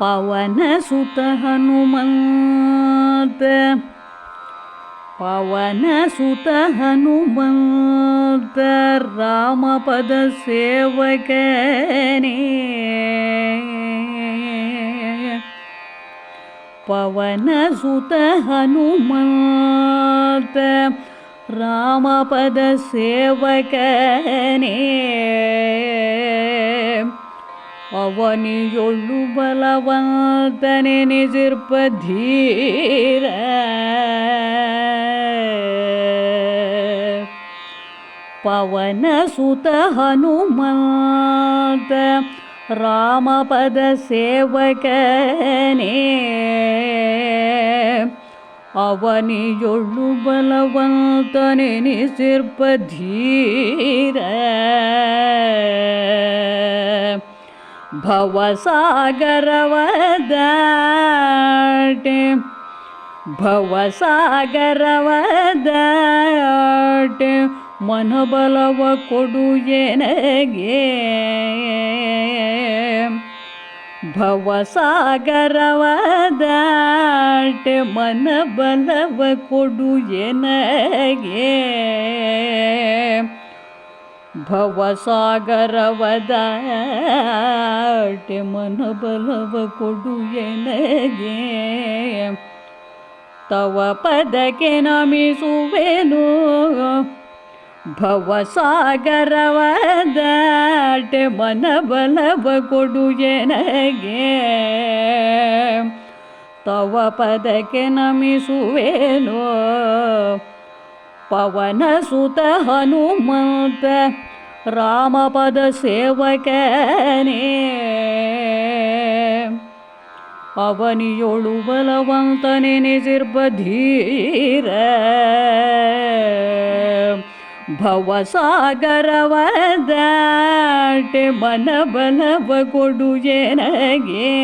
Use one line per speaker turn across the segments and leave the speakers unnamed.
ಪವನ ಸುತ ಹನುಮಂತ ಪವನ ಸುತ ಹನುಮಂತ ರಾಮಪದ ಸೇವಕನೇ ಪವನ ಸುತ ಹನುಮಂತ ರಾಮಪದ ಸೇವಕನೇ ಅವನಿಯೊಳ್ಳು ಬಲವಂತನೆ ನಿಜಿರ್ಪ ಧೀರ ಪವನ ಸುತ ಹನುಮಂತ ರಾಮಪದ ಸೇವಕನೇ ಅವನಿಯೊಳ್ಳು ಬಲವಂತನೆ ನಿಸಿರ್ಪ ಧೀರ ಭವಸಾಗರವದಾಟೆ. ಭವಸಾಗರವದಾಟೆ. ಮನೋಬಲವ ಕೊಡು ಎನಗೆ. ಭವಸಾಗರವದಾಟೆ. ಮನಬಲವ ಕೊಡು ಎನಗೆ. ಭವಸಾಗರವದಾಟೆ ಮನಬಲವ ಕೊಡು ಎನಗೆ. ತವ ಪದಕ್ಕೆ ನಮಿಸುವೆನು ಭವಸಾಗರವದಾಟೆ ಮನಬಲವ ಕೊಡು ಎನಗೆ. ತವ ಪದಕ್ಕೆ ನಮಿಸುವೆನು ಪವನ ಸುತ ಹನುಮಂತ ರಾಮಪದ ಸೇವಕನೇ. ಅವನಿಯೊಳು ಬಲವಂತನೆ ನಿಜಿರ್ಬ ಧೀರ. ಭವಸಾಗರವದಾಟೆ ಮನಬಲವ ಕೊಡು ಜನಗೆ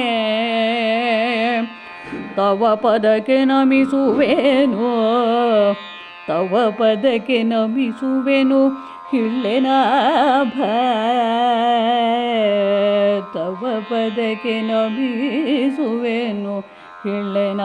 ತವ ಪದಕ್ಕೆ ನಮಿಸುವೆನು. ತವ ಪದಕ್ಕೆ ನಮಿಸುವೆನು ಹಿಳ್ಳೆನಾಭ ತವ ಪದಕ್ಕೆ ನಮಿಸುವೆನು ಹಿಳ್ಳೆನ.